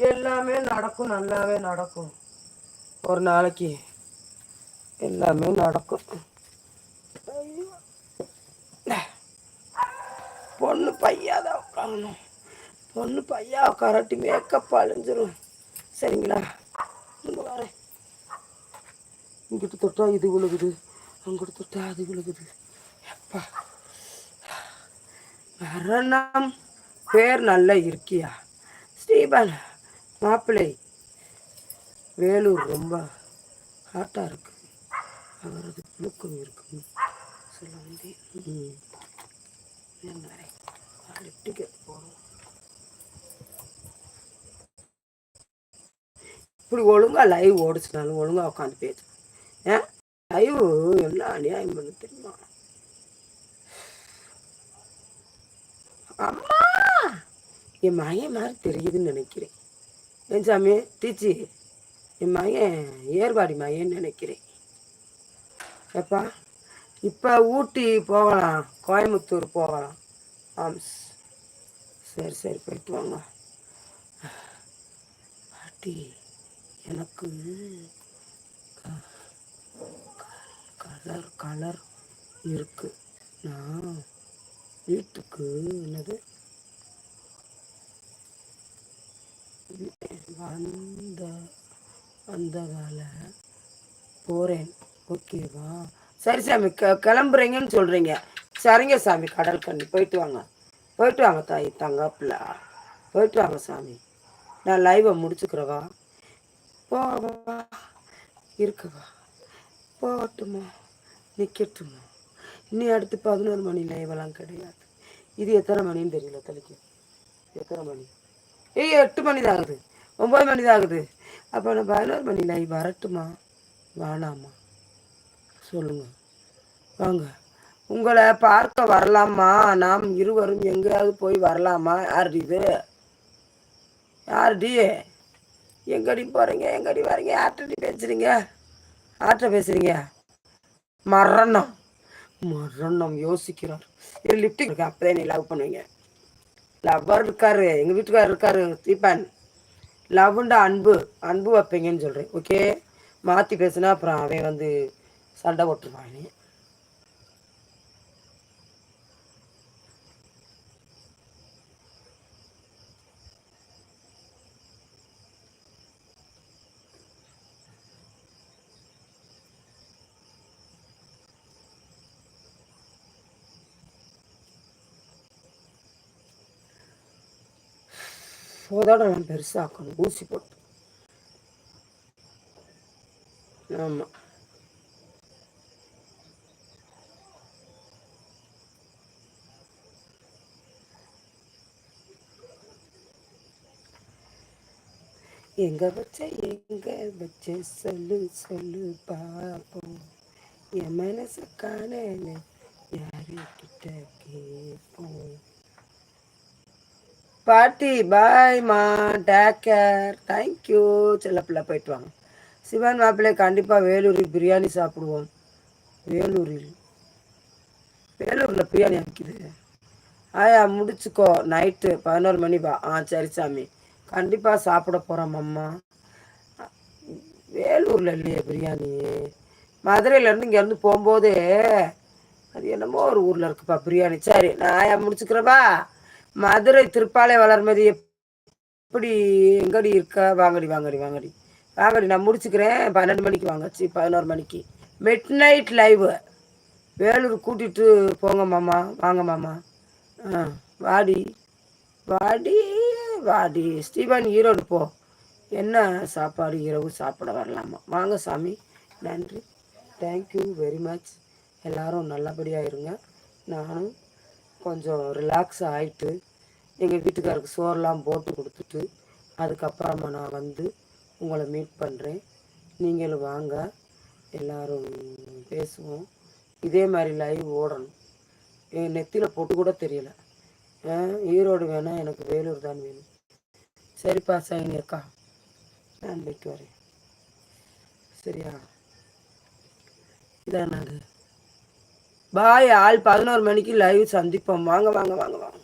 எல்லாமே நடக்கும் நல்லாவே நடக்கும். ஒரு நாளைக்கு எல்லாமே நடக்கும். பொண்ணு பொண்ணு பையாதான் உட்காரணும். பொண்ணு பையா உட்காரட்டி மேக்கப் அழிஞ்சிரும். சரிங்களா? இங்க வரேன் இங்கிட்டு தொட்டா இது விழுகுது. அங்கிட்டு தொட்டா அது விழுகுது. எப்பா. மரணம். பேர் நல்லா இருக்கியா? ஸ்ரீபன் மாப்பிள்ளை. வேலூர் ரொம்ப ஹாட்டாக இருக்கு. அவரது புழுக்கம் இருக்குன்னு சொல்ல வந்தேன் டிக்கெட் போகணும் இப்படி ஒழுங்கா லைவ் ஓடிச்சினாலும் ஒழுங்கா உட்காந்து பேசு. ஏன் லைவ் என்ன அநியாயம் பண்ணு தெரியுமா? அம்மா! என் மகன் மாதிரி தெரியுதுன்னு நினைக்கிறேன். ஏன் சாமி டீச்சி என் மகன் ஏற்பாடி மகன் நினைக்கிறேன். எப்பா இப்போ ஊட்டி போகலாம் கோயம்புத்தூர் போகலாம். ஆம்ஸ் சரி சரி போயிட்டு வாங்க. பாட்டி எனக்கு கலர் கலர் இருக்கு. நான் வீட்டுக்கு என்னது? வந்த காலை போகிறேன் ஓகேவா சரி சாமி க கிளம்புறீங்கன்னு சொல்கிறீங்க சரிங்க சாமி கடல் கண்ணி. போயிட்டு வாங்க. போயிட்டு வாங்க தாய் தங்கப்பில். போயிட்டு வாங்க சாமி. நான் லைவை முடிச்சுக்கிறவா? போவா இருக்கவா? போகட்டுமா நிற்கட்டுமா இனி அடுத்து பதினோரு மணி லைவெல்லாம் கிடையாது. இது எத்தனை மணின்னு தெரியல தலைக்கு. எத்தனை மணி? ஏய் எட்டு மணி தான் ஆகுது. ஒம்பது மணி தான் ஆகுது. அப்போ நான் பதினோரு மணி லைவ் வரட்டுமா? வேணாமா. சொல்லுங்க. வாங்க. உங்களை பார்க்க வரலாமா? நாம் இருவரும் எங்கேயாவது போய் வரலாமா? யார் இது? யாருடி? எங்கடி போகிறீங்க எங்கடி வரீங்க? யார்கிட்ட பேசுகிறீங்க யார்கிட்ட பேசுகிறீங்க மரணம். மரணம் யோசிக்கிறார். இது லிப்டிக் இருக்கு. அப்போதான் நீ லவ் பண்ணுவீங்க. லவ்வர் இருக்காரு எங்கள் வீட்டுக்காரர் இருக்காரு தீபன். லவ்ண்டா அன்பு அன்பு வைப்பீங்கன்னு சொல்கிறேன் ஓகே மாற்றி பேசுனா அப்புறம் அவன் வந்து சண்டை போட்டுருவான் நீ உதடெல்லாம் பெருசாக்கணும். ஊசி போட்டு. ஆமாம் எங்க வச்ச எங்க வச்ச சொல்லு சொல்லு பாப்போம். என் மனசு காணல யாருக்கிட்ட கேட்போம்? பாட்டி பாய்மா டேக் கேர். தேங்க்யூ செல்லப்பிள்ள போயிட்டு வாங்க. சிவன் மாப்பிள்ளை கண்டிப்பாக வேலூரில் பிரியாணி சாப்பிடுவோம். வேலூரில். வேலூரில் பிரியாணி அமைக்குது ஆயா முடிச்சுக்கோ. நைட்டு பதினோரு மணி வா ஆ சரி சாமி. கண்டிப்பாக சாப்பிட போகிறோம் அம்மா. வேலூரில் இல்லையே பிரியாணி. மதுரையிலேருந்து இங்கேருந்து போகும்போது அது என்னமோ ஒரு ஊரில் இருக்குப்பா பிரியாணி. சரி நான் ஆயா முடிச்சுக்கிறவா மதுரை திருப்பாலை வளர்மதி எப்படி எங்கடி இருக்கா? வாங்கடி வாங்கடி வாங்கடி. வாங்கடி நான் முடிச்சுக்கிறேன். பன்னெண்டு மணிக்கு வாங்க சி பதினோரு மணிக்கு. மிட் நைட் லைவு வேலூர் கூட்டிகிட்டு போங்க மாமா. வாங்க மாமா. ஆ வாடி. வாடி வாடி. ஸ்டீவன் ஈரோடு போ. என்ன சாப்பாடு இரவு சாப்பிட வரலாமா? வாங்க சாமி. நன்றி. தேங்க்யூ வெரி மச் எல்லாரும் நல்லபடியாக இருங்க. நானும் கொஞ்சம் ரிலாக்ஸ் ஆகிட்டு எங்கள் வீட்டுக்காருக்கு சோறெலாம் போட்டு கொடுத்துட்டு அதுக்கப்புறமா நான் வந்து உங்களை மீட் பண்ணுறேன் நீங்களும் வாங்க எல்லோரும் பேசுவோம். இதே மாதிரி லைவ் ஓடணும். என் நெத்தியில் போட்டு கூட தெரியல. ஆ, ஈரோடு வேணாம் எனக்கு வேலூர் தான் வேணும். சரிப்பா சைனி அக்கா. நான் போயிட்டு வரேன். சரியா? இதான் நாங்கள் பாய் ஆள் பதினோரு மணிக்கு லைவ் சந்திப்போம். வாங்க வாங்க வாங்க வாங்க.